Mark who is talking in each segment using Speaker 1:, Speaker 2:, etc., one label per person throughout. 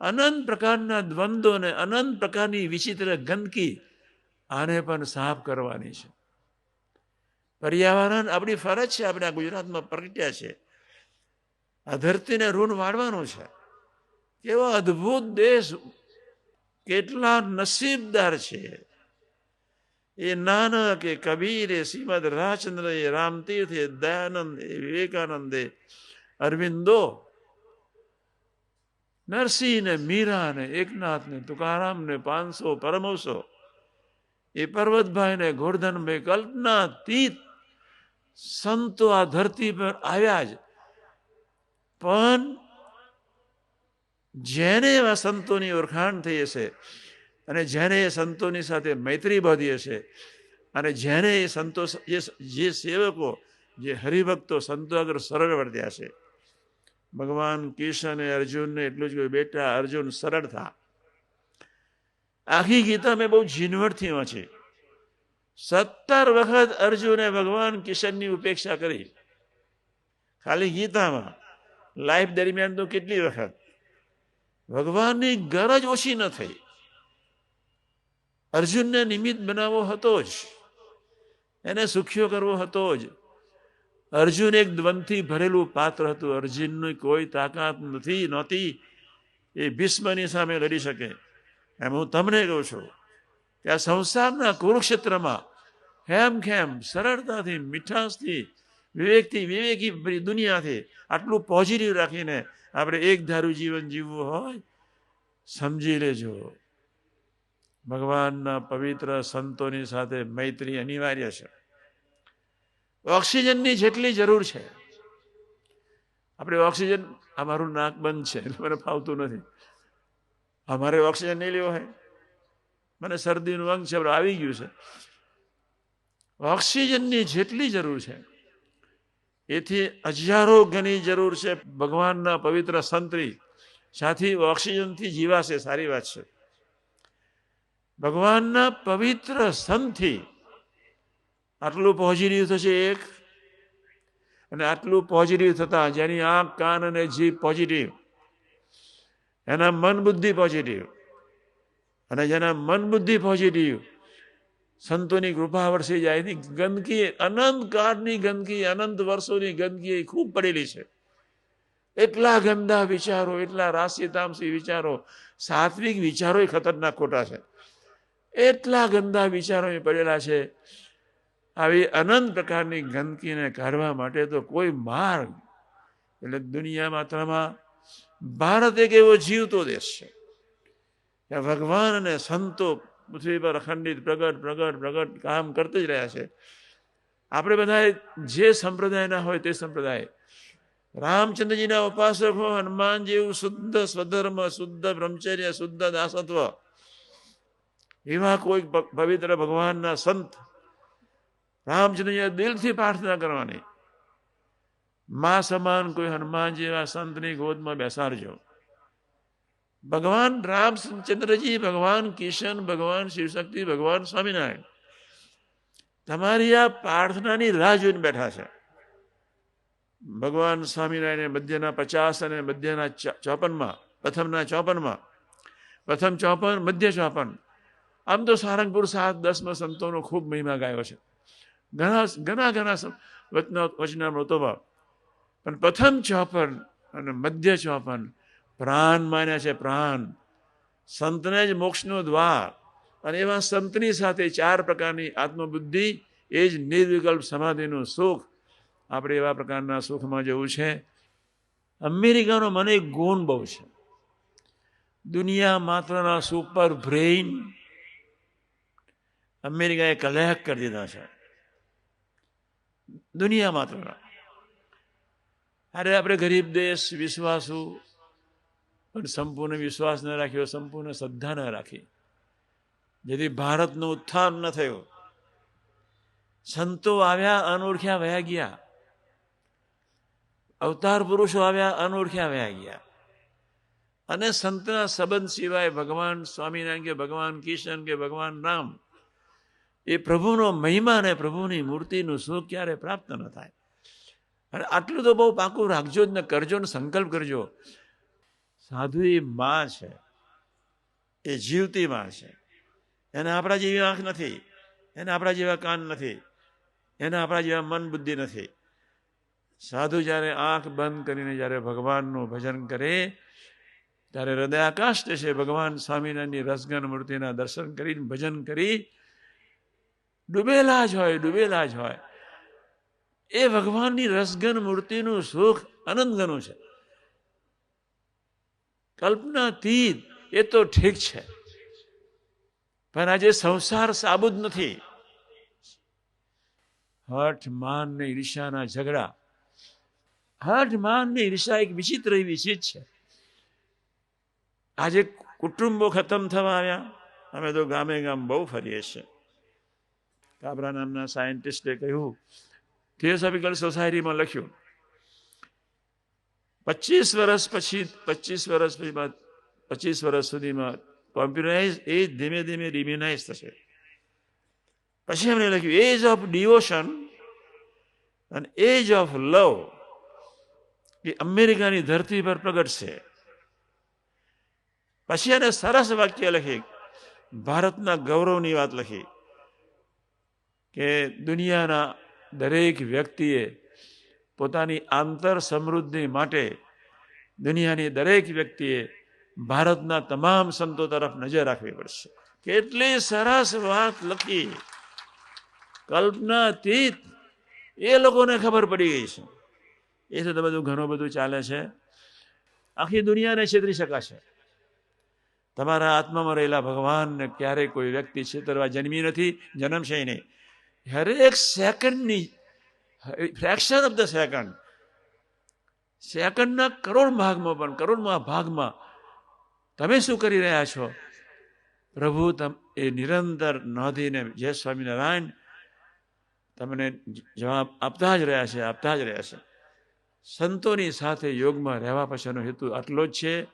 Speaker 1: અનંત પ્રકારના દ્વંદ્વોને, અનંત પ્રકારની વિચિત્ર ગંદકી આને પણ સાફ કરવાની છે. પર્યાવરણ આપણી ફરજ છે, આપણે આ ગુજરાતમાં પ્રગટ્યા છે. આ ધરતીને ઋણ વાળવાનું છે. કેવો અદ્ભુત દેશ, કેટલા નસીબદાર છે. એ નાનક, એ કબીર, એ શ્રીમદ રાજચંદ્ર, એ રામતીર્થ, એ દયાનંદ, એ વિવેકાનંદ, એ અરવિંદો નરસિંહ મીરાને મીરા ને એકનાથ ને તુકારામ ને પાંચસો, પરમોસો, એ પર્વતભાઈ ને ગોરધનભાઈ કલ્પનાતીત સંતો આ ધરતી પર આવ્યા જ. પણ જેને એવા સંતોની ઓળખાણ થઈ હશે અને જેને એ સંતોની સાથે મૈત્રી બાંધી હશે અને જેને એ સંતો, જે સેવકો, જે હરિભક્તો સંતો આગળ સરળ વર્ત્યા છે ભગવાન કિશન અર્જુનને એટલું જ કહ્યું, બેટા, અર્જુન, સરળ થા. આખી ગીતા મેં બહુ ઝીણવટથી વાંચી. સત્તર વખત અર્જુને ભગવાન કિશનની ઉપેક્ષા કરી. ખાલી ગીતામાં, લાઈફ દરમિયાન તો કેટલી વખત? ભગવાનની ગરજ ઓછી ન થઈ. અર્જુનને નિમિત્ત બનાવવો હતો જ. એને સુખ્યો કરવો હતો જ. અર્જુન એક દ્વંદથી ભરેલું પાત્ર હતું. અર્જુનની કોઈ તાકાત નથી, નહોતી. એ ભીષ્મની સામે લડી શકે. એમ હું તમને કહું છું કે આ સંસારના કુરુક્ષેત્રમાં હેમ ખેમ, સરળતાથી, મીઠાશથી, વિવેકથી, વિવેકી દુનિયાથી આટલું પોઝિટિવ રાખીને આપણે એક ધારું જીવન જીવવું હોય, સમજી લેજો. ભગવાનના પવિત્ર સંતોની સાથે મૈત્રી અનિવાર્ય છે. ઓક્સિજનની જેટલી જરૂર છે. આપણે ઓક્સિજન અમારું નાક બંધ છે, એટલે મને ફાવતું નથી. અમારે ઓક્સિજન નહીં લેવો હોય મને શરદીનું અંગ છે આવી ગયું છે. ઓક્સિજનની જેટલી જરૂર છે, એથી હજારો ગણી જરૂર છે ભગવાનના પવિત્ર સંતરી સાથી ઓક્સિજનથી જીવાશે, સારી વાત છે. ભગવાનના પવિત્ર સંતથી આટલું પોઝિટિવ થશે એક? અને આટલું પોઝિટિવ થતા જેની આંખ, કાન અને જીભ પોઝિટિવ એના મન બુદ્ધિ પોઝિટિવ અને જેના મન બુદ્ધિ પોઝિટિવ સંતોની કૃપા વરસી જાય. એની ગંદકી, અનંત કાળની ગંદકી, અનંત વર્ષોની ગંદકી ખૂબ પડેલી છે. એટલા ગંદા વિચારો, એટલા રાશિ તામસી વિચારો, સાત્વિક વિચારો ખતરનાક ખોટા છે. એટલા ગંદા વિચારો એ પડેલા છે આવી અનંત પ્રકારની ગંદકીને કાઢવા માટે તો કોઈ માર્ગ એટલે દુનિયા માત્રામાં ભારત એક એવો જીવતો દેશ છે ત્યાં ભગવાન અને સંતો પૃથ્વી પર અખંડિત, પ્રગટ પ્રગટ પ્રગટ કામ કરતા જ રહ્યા છે. આપણે બધા જે સંપ્રદાયના હોય તે સંપ્રદાય. રામચંદ્રજીના ઉપાસક હો હનુમાન જેવું શુદ્ધ સ્વધર્મ, શુદ્ધ બ્રહ્મચર્ય, શુદ્ધ દાસત્વ. એવા કોઈ પવિત્ર ભગવાનના સંત રામચંદ્રજી દિલથી પ્રાર્થના કરવાની. મા સમાન કોઈ હનુમાન જેવા સંતની ગોદમાં બેસાડજો. ભગવાન રામચંદ્રજી ભગવાન કિશન, ભગવાન શિવશક્તિ, ભગવાન સ્વામિનારાયણ. તમારી આ પ્રાર્થનાની રાહ જોઈને બેઠા છે. ભગવાન સ્વામિનારાયણ મધ્યના પચાસ અને મધ્યના ચોપનમાં, પ્રથમના ચોપનમાં, પ્રથમ ચોપન, મધ્ય ચોપન. આમ તો સારંગપુર સાત, દસમાં સંતોનો ખૂબ મહિમા ગાયો છે. ઘણા ઘણા ઘણા વચના વચનામૃતોમાં પણ પ્રથમ ચોપન અને મધ્ય ચોપન પ્રાણ માન્યા છે, પ્રાણ. સંતને જ મોક્ષનો દ્વાર. અને એવા સંતની સાથે ચાર પ્રકારની આત્મબુદ્ધિ, એ જ નિર્વિકલ્પ સમાધિનું સુખ. આપણે એવા પ્રકારના સુખમાં જવું છે. અમેરિકાનો મને ગુણ બહુ છે. દુનિયા માત્રના સુપર બ્રેઇન અમેરિકાએ કલેક્ટ કરી દીધા છે. દુનિયા માત્ર અરે, આપણે ગરીબ દેશ, વિશ્વાસુ. પણ સંપૂર્ણ વિશ્વાસ ન રાખ્યો સંપૂર્ણ શ્રદ્ધા ન રાખી. જેથી ભારતનું ઉત્થાન ન થયું. સંતો આવ્યા, અનોળખ્યા, વયા ગયા. અવતાર પુરુષો આવ્યા, અનોળખ્યા, વયા ગયા. અને સંતના સંબંધ સિવાય ભગવાન સ્વામિનારાયણ કે ભગવાન કિશન કે ભગવાન રામ એ પ્રભુનો મહિમા અને પ્રભુની મૂર્તિનું સુખ ક્યારે પ્રાપ્ત ન થાય. અને આટલું તો બહુ પાકું રાખજો જ ને, કરજો ને, સંકલ્પ કરજો. સાધુ એ માં છે. એ જીવતી માં છે. એને આપણા જેવી આંખ નથી. એને આપણા જેવા કાન નથી. એને આપણા જેવા મન બુદ્ધિ નથી. સાધુ જ્યારે આંખ બંધ કરીને જ્યારે ભગવાનનું ભજન કરે, ત્યારે હૃદય આકાશ છે ભગવાન સ્વામિનારાયણની રસગન મૂર્તિના દર્શન કરીને ભજન કરી ડૂબેલા જ હોય, ડૂબેલા જ હોય. એ ભગવાનની રસગન મૂર્તિનું સુખ આનંદગનું છે. કલ્પનાતીત એ તો ઠીક છે. પણ આજે સંસાર સાબુદ નથી. હઠ, માન ને ઈર્ષાના ઝઘડા. હઠ, માન ને ઈર્ષા એક વિચિત્ર એવી ચીજ છે. આજે કુટુંબો ખતમ થવા આવ્યા. અમે તો ગામે ગામ બહુ ફરીએ છીએ. કાબરા નામના સાયન્ટિસ્ટે કહ્યું થિયોસોફિકલ સોસાયટીમાં લખ્યું, પચીસ વર્ષ પછી, પચીસ વર્ષ પછી પચીસ વર્ષ સુધીમાં કોમ્પ્યુટરાઇઝ એ ધીમે ધીમે રિમ્યુનાઇઝ થશે. પછી એમણે લખ્યું એજ ઓફ ડિવોશન અને એજ ઓફ લવ એ અમેરિકાની ધરતી પર પ્રગટ છે પછી એને સરસ વાક્ય લખી, ભારતના ગૌરવની વાત લખી કે દુનિયાના દરેક વ્યક્તિએ પોતાની આંતર સમૃદ્ધિ માટે દુનિયાની દરેક વ્યક્તિએ ભારતના તમામ સંતો તરફ નજર રાખવી પડશે. કેટલી સરસ વાત લખી. કલ્પનાતીત. એ લોકોને ખબર પડી ગઈ છે. એ તો બધું ઘણું બધું ચાલે છે. આખી દુનિયાને છેતરી શકાશે. તમારા આત્મામાં રહેલા ભગવાનને ક્યારેય કોઈ વ્યક્તિ છેતરવા જન્મી નથી, જન્મશે નહીં. હરેક સેકન્ડની ફ્રેક્શન ઓફ ધ સેકન્ડ સેકન્ડના કરોડ ભાગમાં પણ કરોડમાં ભાગમાં તમે શું કરી રહ્યા છો? પ્રભુ, તમ એ નિરંતર નોંધીને જય સ્વામિનારાયણ તમને જવાબ આપતા જ રહ્યા છે, આપતા જ રહ્યા છે. સંતોની સાથે યોગમાં રહેવા પછીનો હેતુ આટલો જ છે.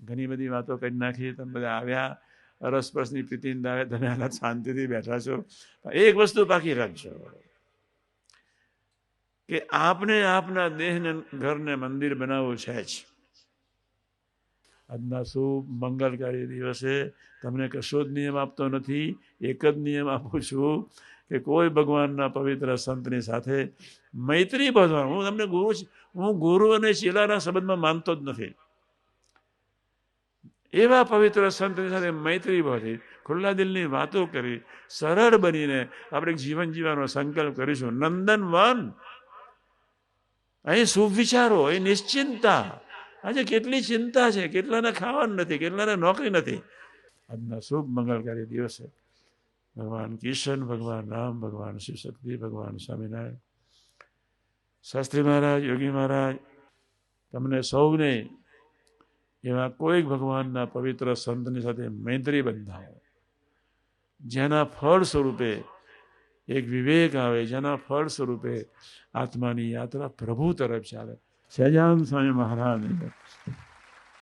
Speaker 1: ઘણી બધી વાતો કરી નાખી, તમે બધા આવ્યા. અરસપરસની પ્રીતિ ધન્યાના શાંતિથી બેઠા છો. એક વસ્તુ બાકી રાખજો. કે આપને આપના દેહને ઘરને મંદિર બનાવવું છે જ. આજના શુભ મંગલકારી દિવસે તમને કશો જ નિયમ આપતો નથી. એક જ નિયમ આપું છું કે કોઈ ભગવાનના પવિત્ર સંતની સાથે મૈત્રી બાંધવાનું હું તમને ગુરુ હું ગુરુ અને શિલાના સંબંધમાં માનતો જ નથી. એવા પવિત્ર સંતની સાથે મૈત્રી બાંધી ખુલ્લા દિલની વાતો કરી, સરળ બનીને આપણે જીવન જીવવાનો સંકલ્પ કરીશું. નંદનવન અહીં શુભ વિચારો એ નિશ્ચિંતા. આજે કેટલી ચિંતા છે? કેટલાને ખાવાનું નથી, કેટલાને નોકરી નથી. આજના શુભ મંગલકારી દિવસે ભગવાન કિશન ભગવાન રામ, ભગવાન શિવશક્તિ ભગવાન સ્વામિનારાયણ. શાસ્ત્રી મહારાજ, યોગી મહારાજ, તમને સૌને એવા કોઈક ભગવાનના પવિત્ર સંતની સાથે મૈત્રી બંધાવો. જેના ફળ સ્વરૂપે એક વિવેક આવે, જેના ફળ સ્વરૂપે આત્માની યાત્રા પ્રભુ તરફ ચાલે. સહેજાન સ્વામી મહારાજ